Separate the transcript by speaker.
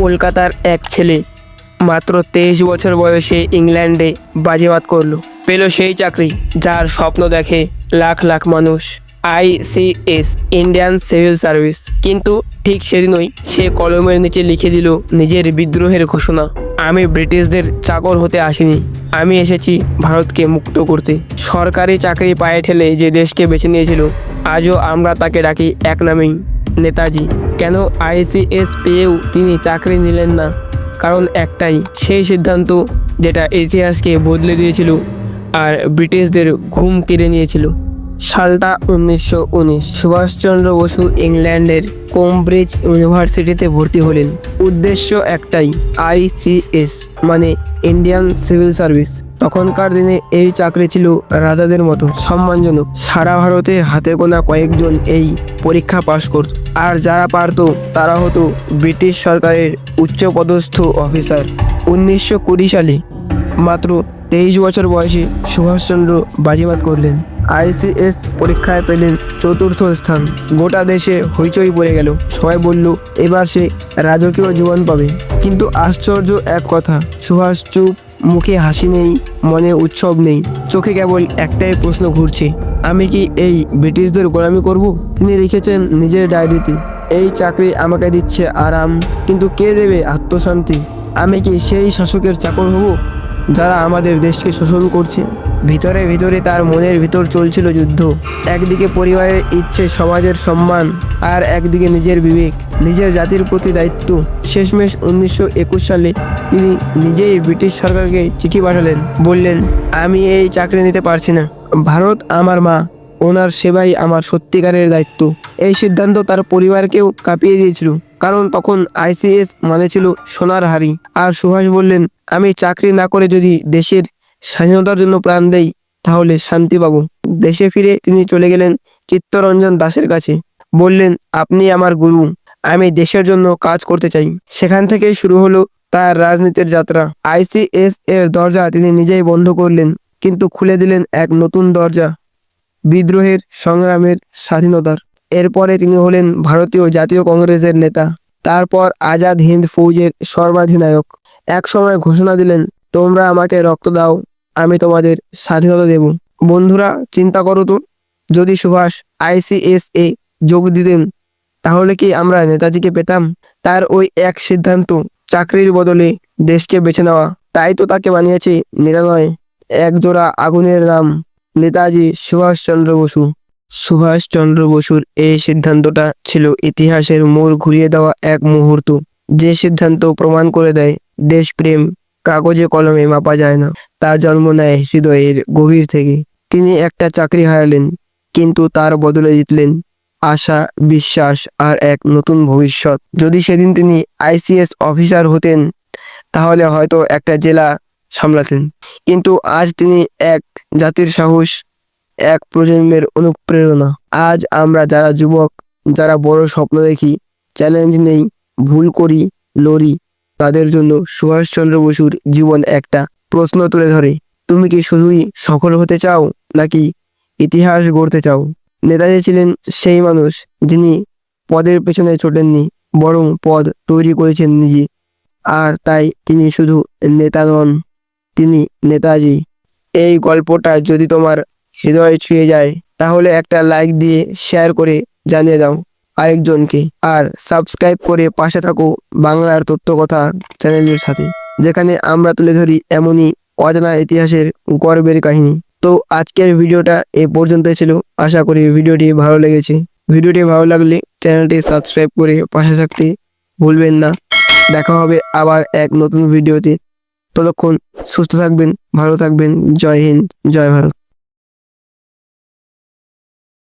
Speaker 1: কলকাতার এক ছেলে। মাত্র তেইশ বছর বয়সে ইংল্যান্ডে বাজিমাত করল। পেল সেই চাকরি, যার স্বপ্ন দেখে লাখ লাখ মানুষ। ICS Indian civil service. কিন্তু ঠিক সেদিনই সে কলমের নিচে লিখে দিল নিজের বিদ্রোহের ঘোষণা। আমি ব্রিটিশদের চাকর হতে আসিনি। আমি এসেছি ভারতকে মুক্ত করতে। সরকারি চাকরি পায়ে ঠেলে যে দেশকে বেছে নিয়েছিল, আজও আমরা তাকে ডাকি এক নামেই। নেতাজি, কেন আইসিএস পেয়েও তিনি চাকরি নিলেন না? কারণ একটাই, সেই সিদ্ধান্ত যেটা ইতিহাসকে বদলে দিয়েছিল আর ব্রিটিশদের ঘুম কেড়ে নিয়েছিল। সালটা উনিশশো উনিশ। সুভাষচন্দ্র বসু ইংল্যান্ডের কেমব্রিজ ইউনিভার্সিটিতে ভর্তি হলেন। উদ্দেশ্য একটাই আইসিএস মানে ইন্ডিয়ান সিভিল সার্ভিস। তখনকার দিনে এই চাকরি ছিল রাজাদের মতো। সম্মানজনক। সারা ভারতে হাতে গোনা কয়েকজন এই পরীক্ষা পাশ করত আর যারা পারতো, তারা হতো ব্রিটিশ সরকারের উচ্চপদস্থ অফিসার। উনিশশো কুড়ি সালে মাত্র তেইশ বছর বয়সে সুভাষচন্দ্র বাজিমাত করলেন। আইসিএস পরীক্ষায় পেলেন চতুর্থ স্থান। গোটা দেশে হইচই পড়ে গেল। সবাই বলল, এবার সে রাজকীয় জীবন পাবে। কিন্তু আশ্চর্য এক কথা, সুভাষ চুপ, মুখে হাসি নেই, মনে উৎসব নেই। চোখে কেবল একটাই প্রশ্ন ঘুরছে, আমি কি এই ব্রিটিশদের গোলামি করব? তিনি লিখেছেন নিজের ডায়েরিতে, এই চাকরি আমাকে দিচ্ছে আরাম, কিন্তু কে দেবে আত্মশান্তি? আমি কি সেই শাসকের চাকর হব? যারা আমাদের দেশকে শোষণ করছে। ভিতরে ভিতরে তার মনের ভিতর চলছিল যুদ্ধ। একদিকে পরিবারের ইচ্ছে, সমাজের সম্মান, আর একদিকে নিজের বিবেক। নিজের জাতির প্রতি দায়িত্ব। শেষমেশ উনিশশো একুশ সালে তিনি নিজেই ব্রিটিশ সরকারকে চিঠি পাঠালেন। বললেন, আমি এই চাকরি নিতে পারছি না। ভারত আমার মা। ওনার সেবাই আমার সত্যিকারের দায়িত্ব। এই সিদ্ধান্ত তার পরিবারকেও কাঁপিয়ে দিয়েছিল। কারণ তখন আইসিএস মানে ছিল সোনার হাড়ি। আর সুভাষ বললেন, আমি চাকরি না করে যদি দেশের স্বাধীনতার জন্য প্রাণ দেই, তাহলে শান্তি পাবো। দেশে ফিরে তিনি চলে গেলেন চিত্তরঞ্জন দাসের কাছে। বললেন, আপনি আমার গুরু, আমি দেশের জন্য কাজ করতে চাই। সেখান থেকেই শুরু হলো তার রাজনীতির যাত্রা। আইসিএস এর দরজা তিনি নিজেই বন্ধ করলেন, কিন্তু খুলে দিলেন এক নতুন দরজা, বিদ্রোহের সংগ্রামের স্বাধীনতার। এরপরে তিনি হলেন ভারতীয় জাতীয় কংগ্রেসের নেতা। তারপর আজাদ হিন্দ ফৌজের সর্বাধিনায়ক। এক সময় ঘোষণা দিলেন, তোমরা আমাকে রক্ত দাও, আমি তোমাদের স্বাধীনতা দেব। বন্ধুরা, চিন্তা করো তো। যদি সুভাষ আইসিএস এ যোগ দিতেন, তাহলে কি আমরা নেতাজিকে পেতাম? তার ওই এক সিদ্ধান্ত চাকরির বদলে দেশকে বেছে নেওয়া। তাই তো তাকে বানিয়েছে নেতা নয়, একজোড়া আগুনের নাম নেতাজি সুভাষচন্দ্র বসু। সুভাষচন্দ্র বসুর এই সিদ্ধান্তটা ছিল ইতিহাসের মোড় ঘুরিয়ে দেওয়া এক মুহূর্ত। যে সিদ্ধান্ত প্রমাণ করে দেয়, দেশপ্রেম কাগজে কলমে মাপা যায় না। তা জন্ম নেয় হৃদয়ের গভীর থেকে। তিনি একটা চাকরি হারালেন, কিন্তু তার বদলে জিতলেন। আশা, বিশ্বাস আর এক নতুন ভবিষ্যৎ। যদি সেদিন তিনি আইসিএস অফিসার হতেন, তাহলে হয়তো একটা জেলা সামলাতেন। কিন্তু আজ তিনি এক জাতির সাহস এক প্রজন্মের অনুপ্রেরণা। আজ আমরা যারা যুবক, যারা বড় স্বপ্ন দেখি, চ্যালেঞ্জ নেই, ভুল করি, লড়ি, তাদের জন্য সুভাষচন্দ্র বসুর জীবন একটা প্রশ্ন তুলে ধরে। তুমি কি শুধুই সফল হতে চাও, নাকি ইতিহাস গড়তে চাও? নেতাজি ছিলেন সেই মানুষ যিনি পদের পেছনে ছোটেননি বরং পদ তৈরি করেছেন নিজে। আর তাই তিনি শুধু নেতা নন, তিনি নেতাজি। এই গল্পটা যদি তোমার হৃদয়ে ছুঁয়ে যায়, তাহলে একটা লাইক দিয়ে শেয়ার করে জানিয়ে দাও আরেকজনকে। আর সাবস্ক্রাইব করে পাশে থাকো বাংলার তথ্য কথা চ্যানেলের সাথে, যেখানে আমরা তুলে ধরি এমনই অজানা ইতিহাসের গর্বের কাহিনী। তো আজকের ভিডিওটা এ পর্যন্তই ছিল, আশা করি ভিডিওটি ভালো লেগেছে। ভিডিওটি ভালো লাগলে চ্যানেলটি সাবস্ক্রাইব করে পাশে থাকতে ভুলবেন না। দেখা হবে আবার এক নতুন ভিডিওতে। ততক্ষণ সুস্থ থাকবেন, ভালো থাকবেন, জয় হিন্দ, জয় ভারত।